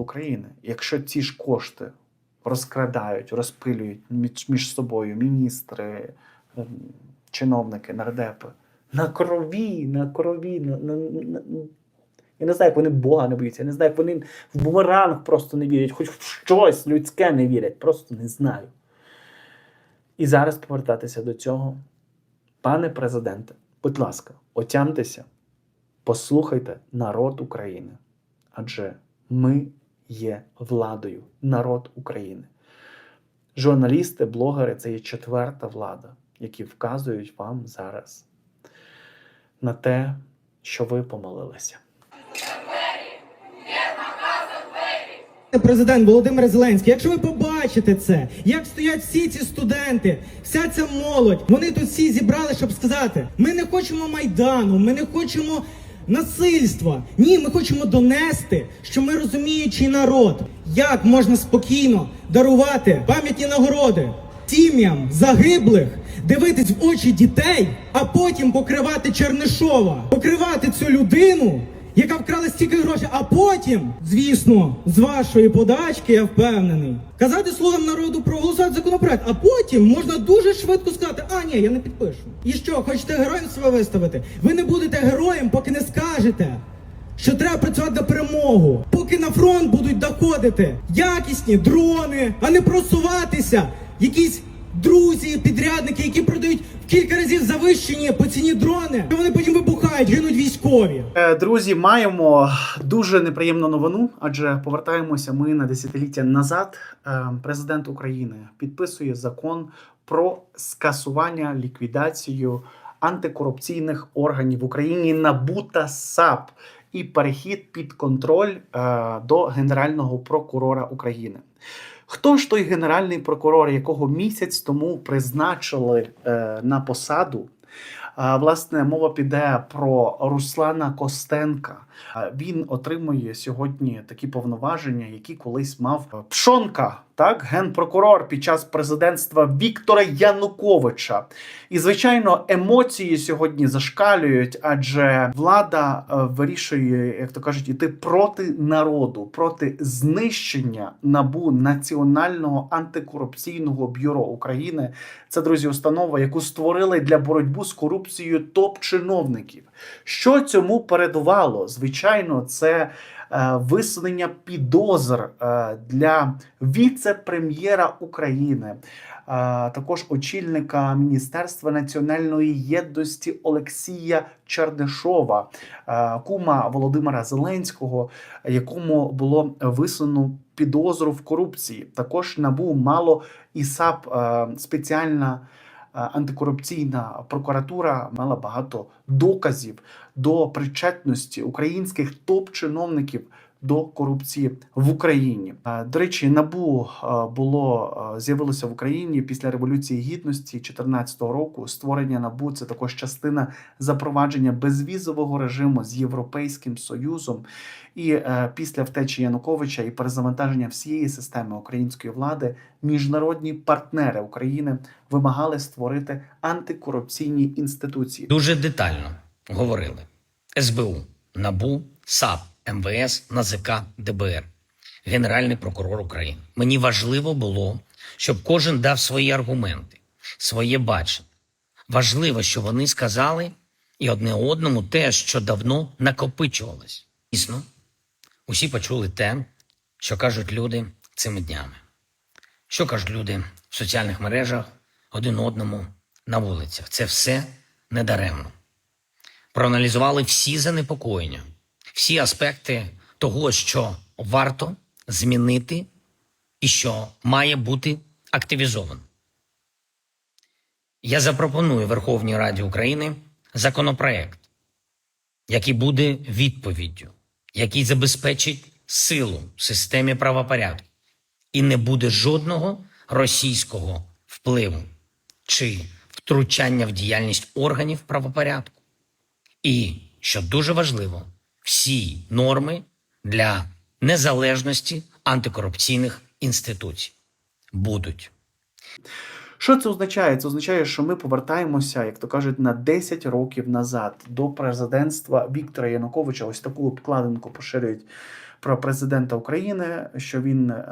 України. Якщо ці ж кошти розкрадають, розпилюють між, собою міністри, ем, чиновники, нардепи, на крові, на крові, на, на, на, я не знаю, як вони Бога не боються, я не знаю, як вони в бумеранг просто не вірять, хоч в щось людське не вірять, просто не знаю. І зараз повертатися до цього. Пане президенте, будь ласка, отямтеся, послухайте народ України. Адже ми є владою, народ України. Журналісти, блогери це є четверта влада, які вказують вам зараз на те, що ви помилилися. Президент Володимир Зеленський, якщо ви побачите це, як стоять всі ці студенти, вся ця молодь, вони тут всі зібрали, щоб сказати: ми не хочемо майдану, ми не хочемо насильства. Ні, ми хочемо донести, що ми розуміючий народ, як можна спокійно дарувати пам'ятні нагороди сім'ям загиблих, дивитись в очі дітей, а потім покривати Чернишова, покривати цю людину яка вкрала стільки грошей, а потім, звісно, з вашої подачки, я впевнений, казати слугам народу проголосувати законопроект, а потім можна дуже швидко сказати, а ні, я не підпишу. І що, хочете героєм себе виставити? Ви не будете героєм, поки не скажете. Що треба працювати на перемогу, поки на фронт будуть доходити якісні дрони, а не просуватися якісь друзі, підрядники, які продають кілька разів завищені по ціні дрони. Вони потім вибухають, гинуть військові. Е, Друзі, маємо дуже неприємну новину, адже повертаємося ми на десятиліття назад. Е, Президент України підписує закон про скасування ліквідацію антикорупційних органів в Україні НАБУ та САП і перехід під контроль е, до Генерального прокурора України. Хто ж той генеральний прокурор, якого місяць тому призначили е, на посаду? Е, Власне, мова піде про Руслана Костенка. Він отримує сьогодні такі повноваження, які колись мав е, Пшонка, так, генпрокурор під час президентства Віктора Януковича. І звичайно, емоції сьогодні зашкалюють, адже влада е, вирішує, як то кажуть, іти проти народу, проти знищення набу Національного антикорупційного бюро України. Це друзі, установа, яку створили для боротьби з корупцією топ-чиновників. Що цьому передувало? Звичайно, це е, висунення підозр е, для віце-прем'єра України, е, також очільника Міністерства національної єдності Олексія Чернишова, е, кума Володимира Зеленського, якому було висунено підозру в корупції. Також набу мало і САП е, спеціальна. Е, Антикорупційна прокуратура мала багато доказів до причетності українських топ-чиновників до корупції в Україні. Е, До речі, набу е, було е, з'явилося в Україні після революції гідності 2014 року. Створення набу це також частина запровадження безвізового режиму з Європейським Союзом. І після втечі Януковича і перезавантаження всієї системи української влади міжнародні партнери України вимагали створити антикорупційні інституції. Дуже детально говорили СБУ, НАБУ, САП, МВС, НАЗК, ДБР, Генеральний прокурор України. Мені важливо було, щоб кожен дав свої аргументи, своє бачення. Важливо, що вони сказали і одне одному те, що давно накопичувалось. Дійсно, усі почули те, що кажуть люди цими днями. Що кажуть люди в соціальних мережах один одному на вулицях. Це все недаремно. Проаналізували всі занепокоєння, всі аспекти того, що варто змінити і що має бути активізовано. Я запропоную Верховній Раді України законопроект, який буде відповіддю, який забезпечить силу в системі правопорядку і не буде жодного російського впливу чи втручання в діяльність органів правопорядку. І, що дуже важливо, всі норми для незалежності антикорупційних інституцій будуть. Що це означає? Це означає, що ми повертаємося, як то кажуть, на 10 років назад до президентства Віктора Януковича. Ось таку обкладинку поширюють про президента України, що він, е,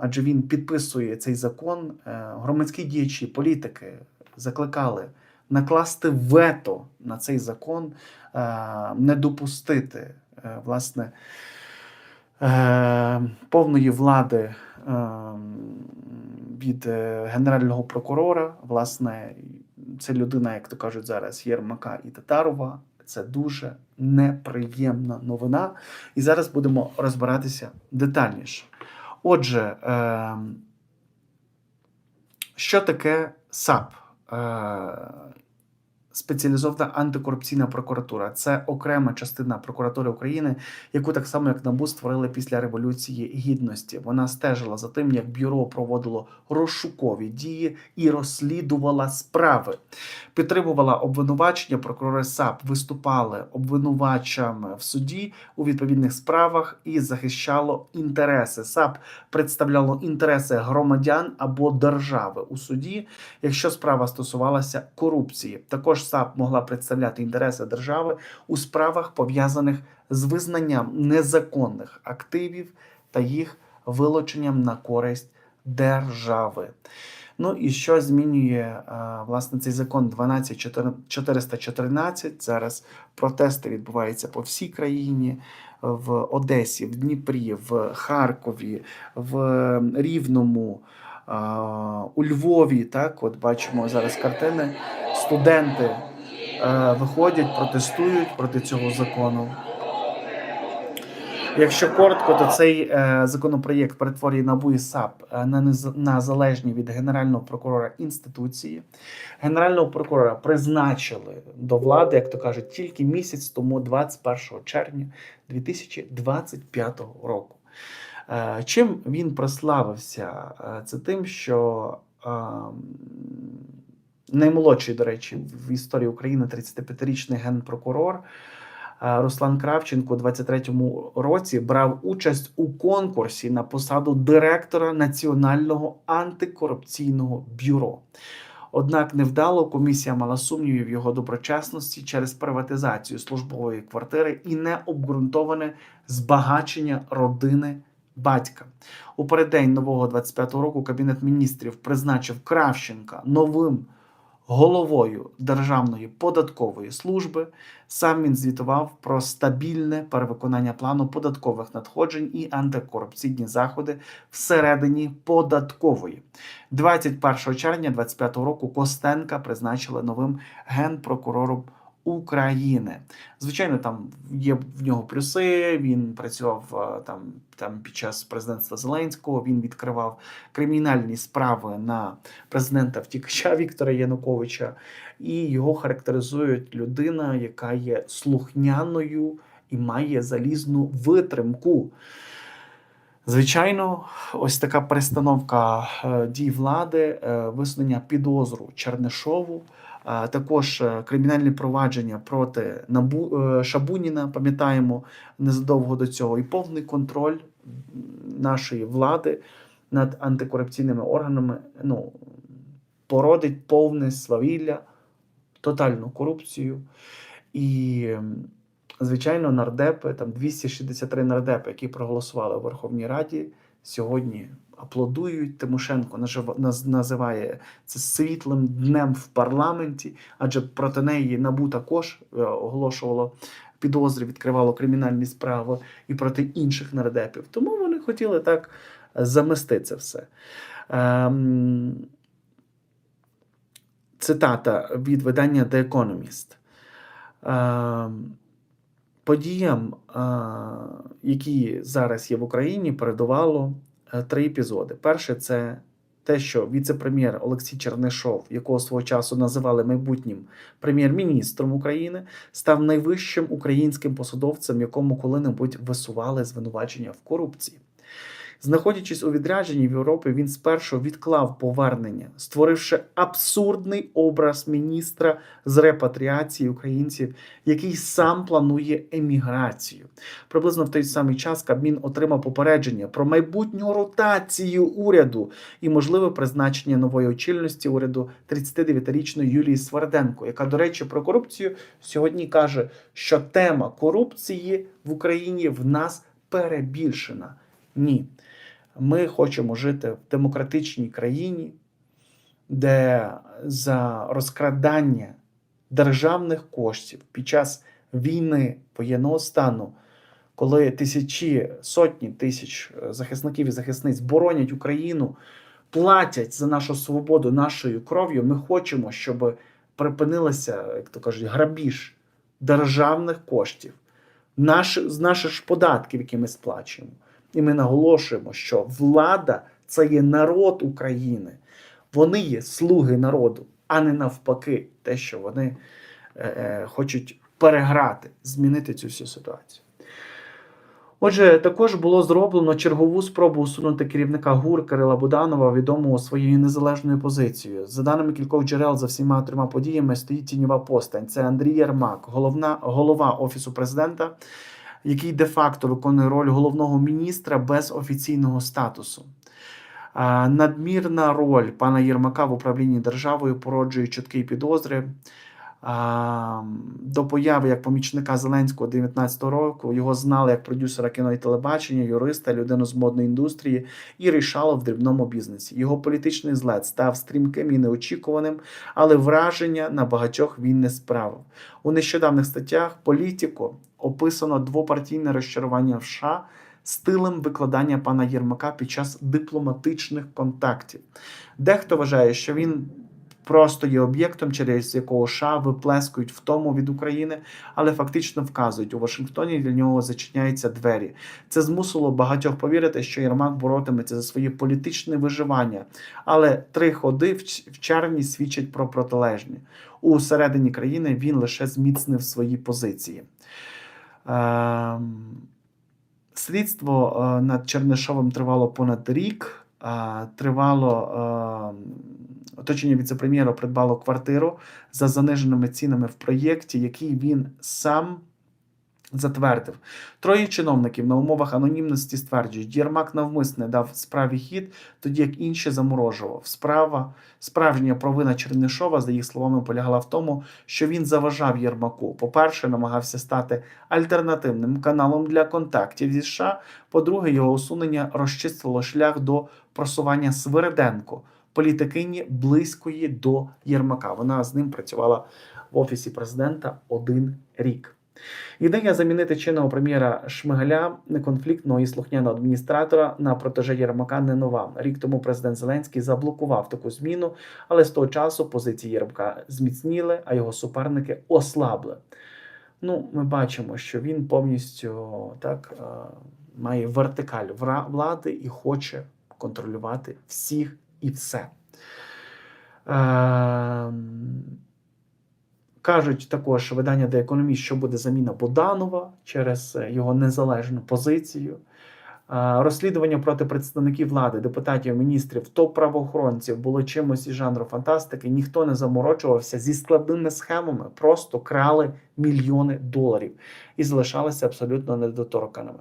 адже він підписує цей закон. Е, Громадські діячі, політики закликали накласти вето на цей закон, не допустити е, власне е, повної влади е, від е, генерального прокурора. Власне, це людина, як то кажуть зараз, Єрмака і Татарова. Це дуже неприємна новина. І зараз будемо розбиратися детальніше. Отже, е, що таке САП? Спеціалізована антикорупційна прокуратура це окрема частина прокуратури України, яку так само як НАБУ створили після революції гідності. Вона стежила за тим, як бюро проводило розшукові дії і розслідувала справи, підтримувала обвинувачення. Прокурори САП виступали обвинувачами в суді у відповідних справах і захищало інтереси. САП представляло інтереси громадян або держави у суді, якщо справа стосувалася корупції. Також САП могла представляти інтереси держави у справах, пов'язаних з визнанням незаконних активів та їх вилученням на користь держави. Ну і що змінює власне цей закон 12414? Зараз протести відбуваються по всій країні. В Одесі, в Дніпрі, в Харкові, в Рівному, у Львові. Так, от бачимо зараз картини. Студенти е, виходять, протестують проти цього закону. Якщо коротко, то цей е, законопроєкт перетворює НАБУ і САП е, на, на залежні від генерального прокурора інституції. Генерального прокурора призначили до влади, як то кажуть, тільки місяць тому, 21 червня 2025 року. Чим він прославився? Це тим, що е, наймолодший, до речі, в історії України 35-річний генпрокурор. е, Руслан Кравченко у 23-му році брав участь у конкурсі на посаду директора Національного антикорупційного бюро. Однак невдало комісія мала сумніви в його доброчесності через приватизацію службової квартири і необґрунтоване збагачення родини батька. У переддень нового 25-го року Кабінет міністрів призначив Кравченка новим головою Державної податкової служби. Сам він звітував про стабільне перевиконання плану податкових надходжень і антикорупційні заходи всередині податкової. 21 червня 2025 року Костенка призначили новим генпрокурором України. Звичайно, там є в нього плюси. Він працював е, там, там під час президентства Зеленського. Він відкривав кримінальні справи на президента втікача Віктора Януковича, і його характеризують людина, яка є слухняною і має залізну витримку. Звичайно, ось така перестановка е, дій влади, е, висунення підозру Чернишову, а також е, кримінальні провадження проти Набу е, Шабуніна. Пам'ятаємо незадовго до цього, і повний контроль нашої влади над антикорупційними органами ну, породить повне свавілля, тотальну корупцію. І, звичайно, нардепи, там 263 нардепи, які проголосували у Верховній Раді, сьогодні аплодують. Тимошенко називає це світлим днем в парламенті, адже проти неї НАБУ також е, оголошувало підозри, відкривало кримінальні справи і проти інших нардепів. Тому вони хотіли так е, замести це все. Ем, цитата від видання The Economist. Ем, подіям, які зараз є в Україні, передувало е, три епізоди. Перше це те, що віце-прем'єр Олексій Чернишов, якого свого часу називали майбутнім прем'єр-міністром України, став найвищим українським посадовцем, якому коли-небудь висували звинувачення в корупції. Знаходячись у відрядженні в Європі, він спершу відклав повернення, створивши абсурдний образ міністра з репатріації українців, який сам планує еміграцію. Приблизно в той самий час Кабмін отримав попередження про майбутню ротацію уряду і можливе призначення нової очільності уряду 39-річної Юлії Сварденко, яка, до речі, про корупцію сьогодні каже, що тема корупції в Україні в нас перебільшена. Ні. Ми хочемо жити в демократичній країні, де за розкрадання державних коштів під час війни воєнного стану, коли тисячі, сотні тисяч захисників і захисниць боронять Україну, платять за нашу свободу нашою кров'ю, ми хочемо, щоб припинилася, як то кажуть, грабіж державних коштів, наш, з наших податків, які ми сплачуємо. І ми наголошуємо, що влада це є народ України. Вони є слуги народу, а не навпаки, те, що вони е, е, хочуть переграти, змінити цю всю ситуацію. Отже, також було зроблено чергову спробу усунути керівника ГУР Кирила Буданова, відомого своєю незалежною позицією. За даними кількох джерел, за всіма трьома подіями стоїть тіньова постань. Це Андрій Єрмак, головна голова офісу президента, який де-факто виконує роль головного міністра без офіційного статусу. Надмірна роль пана Єрмака в управлінні державою породжує чуткі підозри. До появи як помічника Зеленського 19-го року його знали як продюсера кіно і телебачення, юриста, людину з модної індустрії і рішало в дрібному бізнесі. Його політичний злет став стрімким і неочікуваним, але враження на багатьох він не справив. У нещодавних статтях Політіко описано двопартійне розчарування в США стилем викладання пана Єрмака під час дипломатичних контактів. Дехто вважає, що він просто є об'єктом, через якого США виплескують втому від України, але фактично вказують у Вашингтоні для нього зачиняються двері. Це змусило багатьох повірити, що Єрмак боротиметься за своє політичне виживання. Але три ходи в червні свідчать про протилежні. У середині країни він лише зміцнив свої позиції. Ем, Слідство е, над Чернишовим тривало понад рік. Е, Тривало е, оточення віцепрем'єра придбало квартиру за заниженими цінами в проєкті, який він сам затвердив. Троє чиновників на умовах анонімності стверджують, Єрмак навмисне дав справі хід, тоді як інші заморожував. Справа справжня провина Чернишова, за їх словами, полягала в тому, що він заважав Єрмаку. По-перше, намагався стати альтернативним каналом для контактів зі США. По-друге, його усунення розчистило шлях до просування Свириденко, політикині близької до Єрмака. Вона з ним працювала в офісі президента один рік. Ідея замінити чинного прем'єра Шмигаля, неконфліктного і слухняного адміністратора на протеже Єрмака не нова. Рік тому президент Зеленський заблокував таку зміну, але з того часу позиції Єрмака зміцніли, а його суперники ослабли. Ну, ми бачимо, що він повністю так е, має вертикаль влади і хоче контролювати всіх і все. Кажуть також видання The Economist, що буде заміна Боданова через е, його незалежну позицію. Е, Розслідування проти представників влади, депутатів, міністрів, топ-правоохоронців було чимось із жанру фантастики. Ніхто не заморочувався зі складними схемами, просто крали мільйони доларів і залишалися абсолютно недоторканими.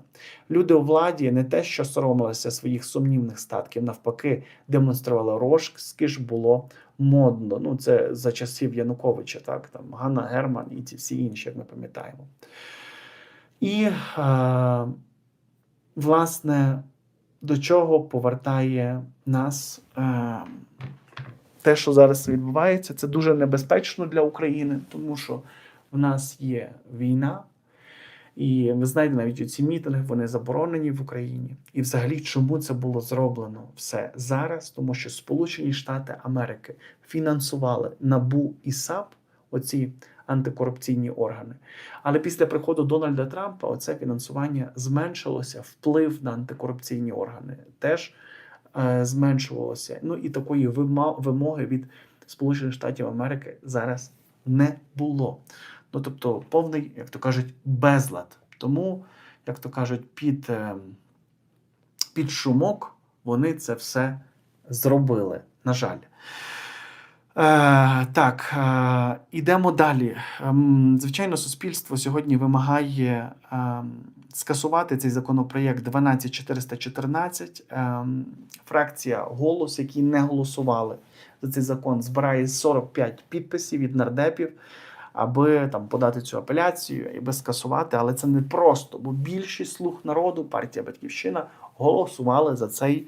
Люди у владі не те, що соромилися своїх сумнівних статків, навпаки, демонстрували розкіш було модно. Ну, це за часів Януковича, так, там Ганна Герман і ці всі інші, як ми пам'ятаємо. І, е, власне, до чого повертає нас е, те, що зараз відбувається, це дуже небезпечно для України, тому що в нас є війна. І ви знаєте, навіть ці мітинги вони заборонені в Україні. І взагалі, чому це було зроблено все зараз? Тому що Сполучені Штати Америки фінансували НАБУ і САП, оці антикорупційні органи. Але після приходу Дональда Трампа оце фінансування зменшилося, вплив на антикорупційні органи теж е, зменшувалося. Ну і такої вимоги від Сполучених Штатів Америки зараз не було. Ну, тобто, повний, як то кажуть, безлад. Тому, як то кажуть, під е, з-під шумок вони це все зробили. На жаль. Е, так, е, ідемо далі. Ем, звичайно, суспільство сьогодні вимагає ем, скасувати цей законопроєкт 12414. Ем, фракція голос, які не голосували за цей закон, збирає 45 підписів від нардепів, аби там подати цю апеляцію і скасувати. Але це не просто, бо більшість слуг народу, партія Батьківщина, голосували за цей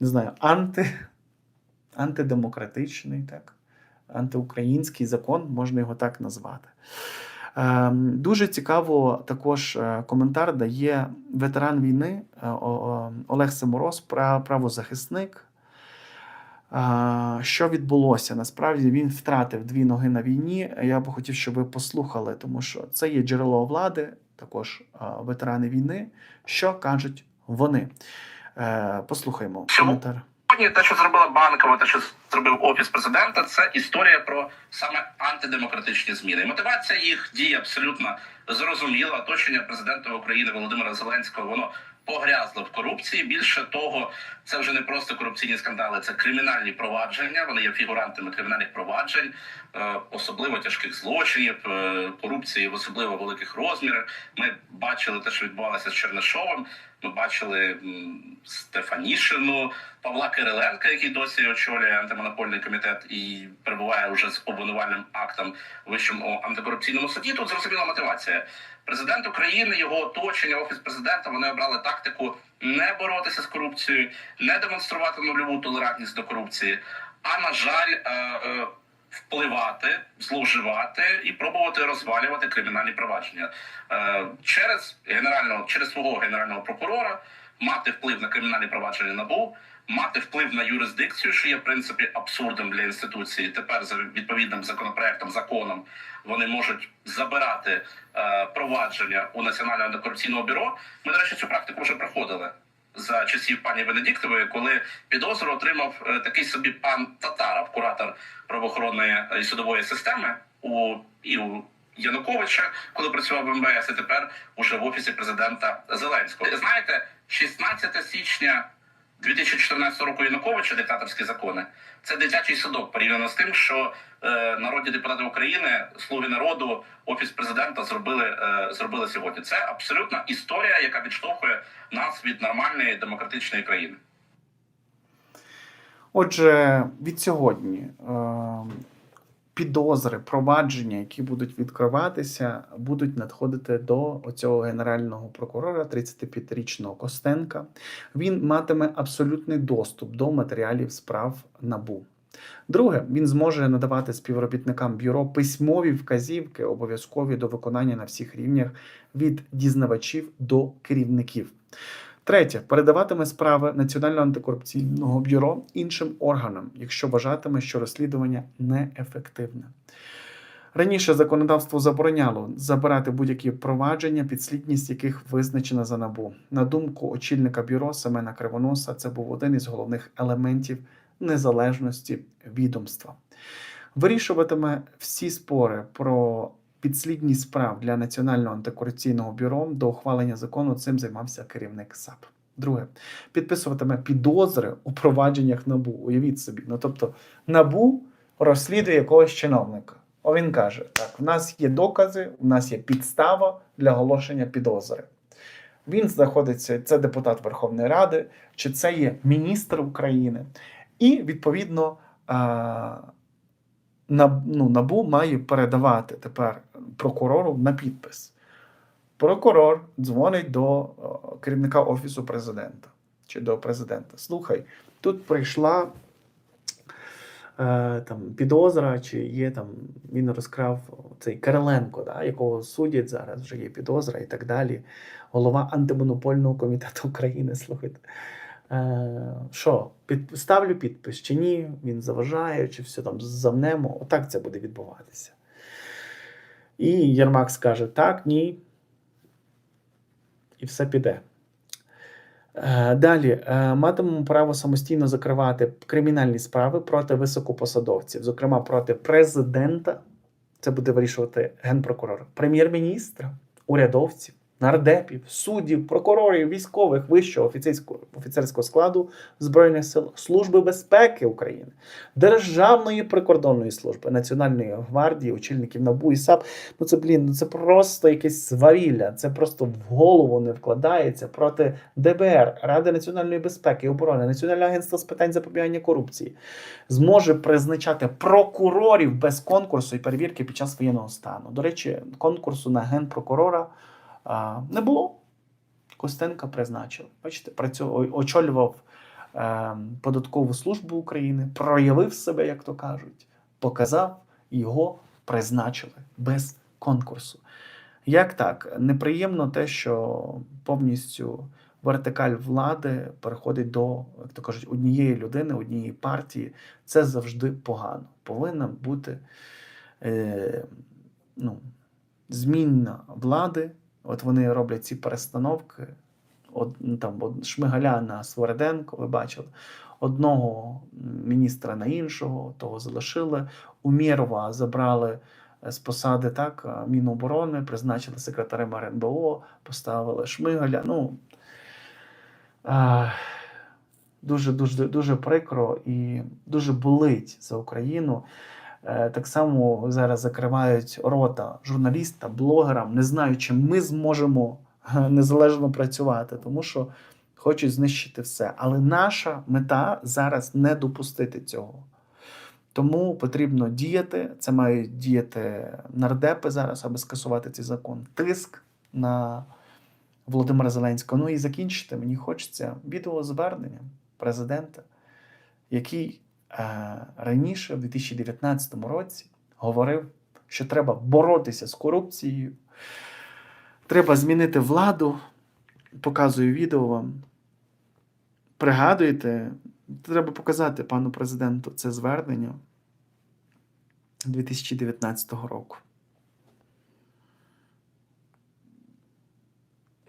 не знаю, анти, антидемократичний, так, антиукраїнський закон, можна його так назвати. Ем, Дуже цікаво також е, коментар дає ветеран війни е, Олег Семороз, правозахисник. Е, Що відбулося? Насправді він втратив дві ноги на війні. Я би хотів, щоб ви послухали, тому що це є джерело влади, також ветерани війни. Що кажуть вони? Послухаймо коментар. Сьогодні те, що зробила банкова, те, що зробив офіс президента, це історія про саме антидемократичні зміни. Мотивація їх дій абсолютно зрозуміла. Оточення президента України Володимира Зеленського воно погрязло в корупції. Більше того, це вже не просто корупційні скандали, це кримінальні провадження. Вони є фігурантами кримінальних проваджень, е, особливо тяжких злочинів, е, корупції в особливо великих розмірах. Ми бачили те, що відбувалося з Чернишовим. Ми бачили Стефанішину, Павла Кириленка, який досі очолює антимонопольний комітет і перебуває вже з обвинувальним актом в вищому антикорупційному суді. Тут зрозуміла мотивація. Президент України, його оточення, офіс президента вони обрали тактику не боротися з корупцією, не демонструвати нульову толерантність до корупції, а на жаль, е, е, впливати, зловживати і пробувати розвалювати кримінальні провадження Е, через генерального через свого генерального прокурора мати вплив на кримінальні провадження набу, мати вплив на юрисдикцію, що є в принципі абсурдом для інституції. Тепер за відповідним законопроектом, законом вони можуть забирати е, провадження у національного антикорупційного бюро. Ми до речі, цю практику вже проходили. За часів пані Венедіктової, коли підозру отримав е, такий собі пан Татаров, куратор правоохоронної е, і судової системи у і у Януковича, коли працював в МВС, і тепер уже в офісі президента Зеленського. Знаєте, 16 січня 2014 року Януковича диктаторські закони це дитячий садок порівняно з тим, що е, народні депутати України, слуги народу, офіс президента зробили, е, зробили сьогодні. Це абсолютна історія, яка відштовхує нас від нормальної демократичної країни. Отже, від сьогодні е, підозри, провадження, які будуть відкриватися, будуть надходити до оцього генерального прокурора 35-річного Костенка. Він матиме абсолютний доступ до матеріалів справ НАБУ. Друге, він зможе надавати співробітникам бюро письмові вказівки, обов'язкові до виконання на всіх рівнях від дізнавачів до керівників. Третє, передаватиме справи Національного антикорупційного бюро іншим органам, якщо вважатиме, що розслідування неефективне. Раніше законодавство забороняло забирати будь-які провадження, підслідність яких визначена за набу. На думку очільника бюро Семена Кривоноса, це був один із головних елементів незалежності відомства. Вирішуватиме всі спори про підслідність справ для Національного антикорупційного бюро до ухвалення закону цим займався керівник САП. Друге, підписуватиме підозри у провадженнях НАБУ. Уявіть собі. Ну тобто, НАБУ розслідує якогось чиновника. О, він каже: так, в нас є докази, у нас є підстава для оголошення підозри. Він знаходиться, це депутат Верховної Ради, чи це є міністр України, і відповідно. Ну, НАБУ має передавати тепер прокурору на підпис. Прокурор дзвонить до о, керівника Офісу президента чи до президента. Слухай, тут прийшла е, там, підозра, чи є там, він розкрав цей Кириленко, да, якого судять зараз, вже є підозра і так далі. Голова антимонопольного комітету України. Слухайте. Е, що, під, ставлю підпис чи ні, він заважає, чи все там замнемо. Отак це буде відбуватися. І Єрмак скаже: так, ні. І все піде. Е, Далі е, матимемо право самостійно закривати кримінальні справи проти високопосадовців, зокрема проти президента. Це буде вирішувати генпрокурор, прем'єр-міністра, урядовців, нардепів, суддів, прокурорів, військових вищого офіцерського, офіцерського складу Збройних сил, Служби безпеки України, Державної прикордонної служби, Національної гвардії, очільників НАБУ і САП. Ну це блін, ну це просто якесь свавілля. Це просто в голову не вкладається проти ДБР, Ради національної безпеки і оборони, Національного агентства з питань запобігання корупції зможе призначати прокурорів без конкурсу і перевірки під час воєнного стану. До речі, конкурсу на генпрокурора а, не було. Костенка призначив. Бачите, працю... очолював е, податкову службу України, проявив себе, як то кажуть, показав, його призначили без конкурсу. Як так? Неприємно те, що повністю вертикаль влади переходить до, як то кажуть, однієї людини, однієї партії. Це завжди погано. Повинна бути е, ну, змінна влади. От вони роблять ці перестановки. Од, ну, там, од, Шмигаля на Свориденко, ви бачили, одного міністра на іншого, того залишили. Умєрова забрали е, з посади так, е, Міноборони, призначили секретарем РНБО, поставили Шмигаля. Ну, дуже, дуже, дуже прикро і дуже болить за Україну. Е, Так само зараз закривають рота журналістам, блогерам, не знаю, чи ми зможемо е, незалежно працювати, тому що хочуть знищити все. Але наша мета зараз не допустити цього. Тому потрібно діяти. Це мають діяти нардепи зараз, аби скасувати цей закон. Тиск на Володимира Зеленського. Ну і закінчити мені хочеться відеозверненням президента, який раніше, в 2019 році, говорив, що треба боротися з корупцією, треба змінити владу. Показую відео вам. Пригадуєте, треба показати пану президенту це звернення 2019 року.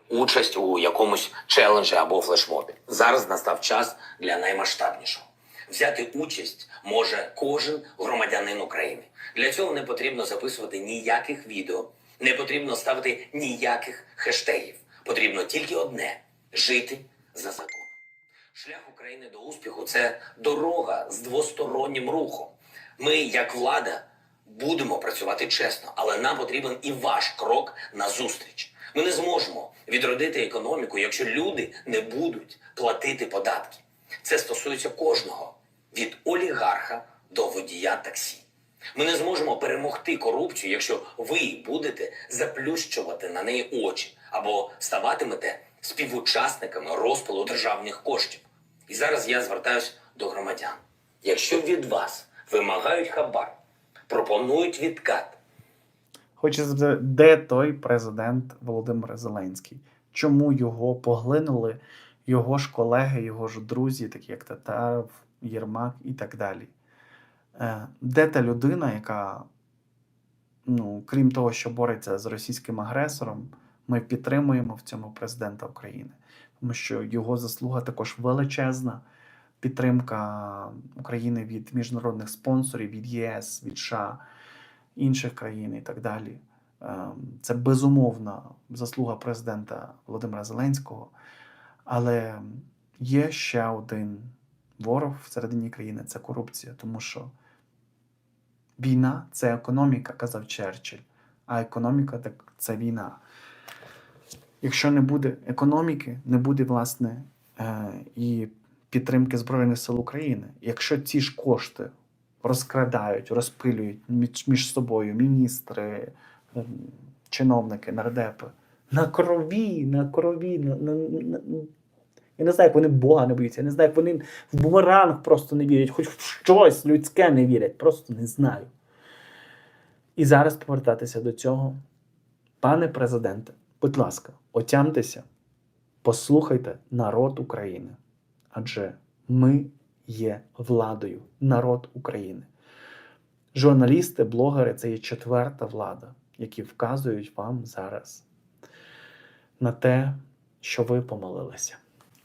участь у якомусь челенджі або флешмобі. Зараз настав час для наймасштабнішого. Взяти участь може кожен громадянин України. Для цього не потрібно записувати ніяких відео, не потрібно ставити ніяких хештегів. Потрібно тільки одне жити за законом. Шлях України до успіху це дорога з двостороннім рухом. Ми, як влада, будемо працювати чесно, але нам потрібен і ваш крок на зустріч. Ми не зможемо відродити економіку, якщо люди не будуть платити податки. Це стосується кожного від олігарха до водія таксі. Ми не зможемо перемогти корупцію, якщо ви будете заплющувати на неї очі або ставатимете співучасниками розпилу державних коштів. І зараз я звертаюсь до громадян. Якщо від вас вимагають хабар, пропонують відкат, запитати, де той президент Володимир Зеленський? Чому його поглинули його ж колеги, його ж друзі, такі як Татаров, Єрмак і так далі? Е, Де та людина, яка, ну, крім того, що бореться з російським агресором, ми підтримуємо в цьому президента України, тому що його заслуга також величезна. Підтримка України від міжнародних спонсорів, від ЄС, від США, інших країн і так далі. Ем, Це безумовна заслуга президента Володимира Зеленського. Але є ще один ворог всередині країни це корупція, тому що війна це економіка, казав Черчилль, а економіка так це війна. Якщо не буде економіки, не буде власне е, і підтримки Збройних сил України. Якщо ці ж кошти розкрадають, розпилюють між, собою міністри, ем, чиновники, нардепи на крові, на крові, на, на, на, я не знаю, як вони Бога не боються, я не знаю, як вони в бумеранг просто не вірять, хоч в щось людське не вірять, просто не знаю. І зараз повертатися до цього. Пане президенте, будь ласка, отямтеся, послухайте народ України. Адже ми є владою, народ України. Журналісти, блогери це є четверта влада, які вказують вам зараз на те, що ви помилилися.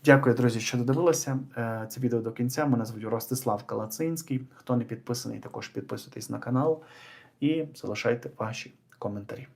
Дякую, друзі, що додивилися е, це відео до кінця. Мене звуть Ростислав Калацинський. Хто не підписаний, також підписуйтесь на канал і залишайте ваші коментарі.